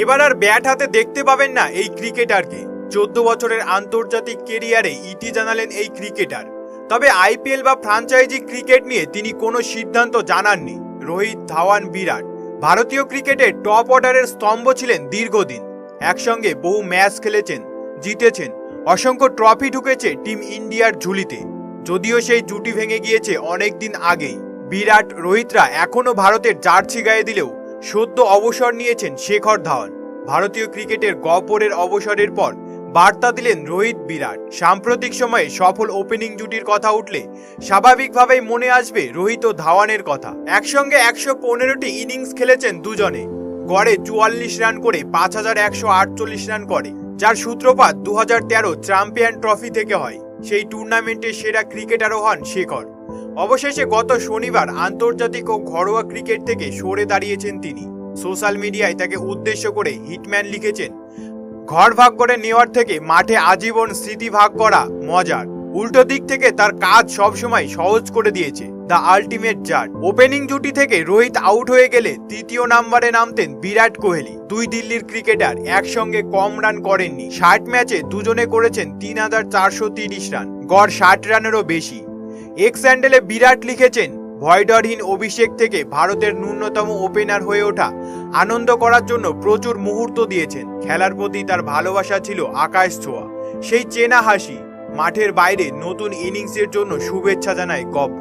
এবার আর ব্যাট হাতে দেখতে পাবেন না এই ক্রিকেটারকে। চোদ্দ বছরের আন্তর্জাতিক কেরিয়ারে ইতি জানালেন এই ক্রিকেটার। তবে আইপিএল বা ফ্রাঞ্চাইজি ক্রিকেট নিয়ে তিনি কোনো সিদ্ধান্ত জানাননি। রোহিত ধাওয়ান বিরাট, ভারতীয় ক্রিকেটে টপ অর্ডারের স্তম্ভ ছিলেন দীর্ঘদিন। একসঙ্গে বহু ম্যাচ খেলেছেন, জিতেছেন, অসংখ্য ট্রফি ঢুকেছে টিম ইন্ডিয়ার ঝুলিতে। যদিও সেই জুটি ভেঙে গিয়েছে অনেক দিন আগেই। বিরাট, রোহিতরা এখনও ভারতের জার্সি গায়ে দিলেও সদ্য অবসর নিয়েছেন শেখর ধাওয়ান। ভারতীয় ক্রিকেটের গপরের অবসরের পর বার্তা দিলেন রোহিত বিরাট। সাম্প্রতিক সময়ে সফল ওপেনিং জুটির কথা উঠলে স্বাভাবিকভাবেই মনে আসবে রোহিত ও ধাওয়ানের কথা। একসঙ্গে একশো পনেরোটি ইনিংস খেলেছেন দুজনে। গড়ে চুয়াল্লিশ রান করে পাঁচ হাজার একশো আটচল্লিশ রান করে, যার সূত্রপাত দু হাজার তেরো চ্যাম্পিয়ন ট্রফি থেকে হয়। সেই টুর্নামেন্টের সেরা ক্রিকেটারও হন শেখর। অবশেষে গত শনিবার আন্তর্জাতিক ও ঘরোয়া ক্রিকেট থেকে সরে দাঁড়িয়েছেন তিনি। সোশ্যাল মিডিয়ায় তাকে উদ্দেশ্য করে হিটম্যান লিখেছেন, ঘর ভাগ করে নেওয়ার থেকে মাঠে আজীবন স্মৃতি ভাগ করা মজার। উল্টো দিক থেকে তার কাজ সবসময় সহজ করে দিয়েছে। দ্য আলটিমেট জার ওপেনিং জুটি থেকে রোহিত আউট হয়ে গেলে তৃতীয় নাম্বারে নামতেন বিরাট কোহলি। দুই দিল্লির ক্রিকেটার একসঙ্গে কম রান করেননি। ষাট ম্যাচে দুজনে করেছেন তিন হাজার চারশো তিরিশ রান। গড় ষাট রানেরও বেশি। এক্স স্যান্ডেলে বিরাট লিখেছেন, ভয়ডরহীন অভিষেক থেকে ভারতের ন্যূনতম ওপেনার হয়ে ওঠা। আনন্দ করার জন্য প্রচুর মুহূর্ত দিয়েছেন। খেলার প্রতি তার ভালোবাসা ছিল আকাশ ছোঁয়া। সেই চেনা হাসি মাঠের বাইরে নতুন ইনিংসের জন্য শুভেচ্ছা জানায় গব্বর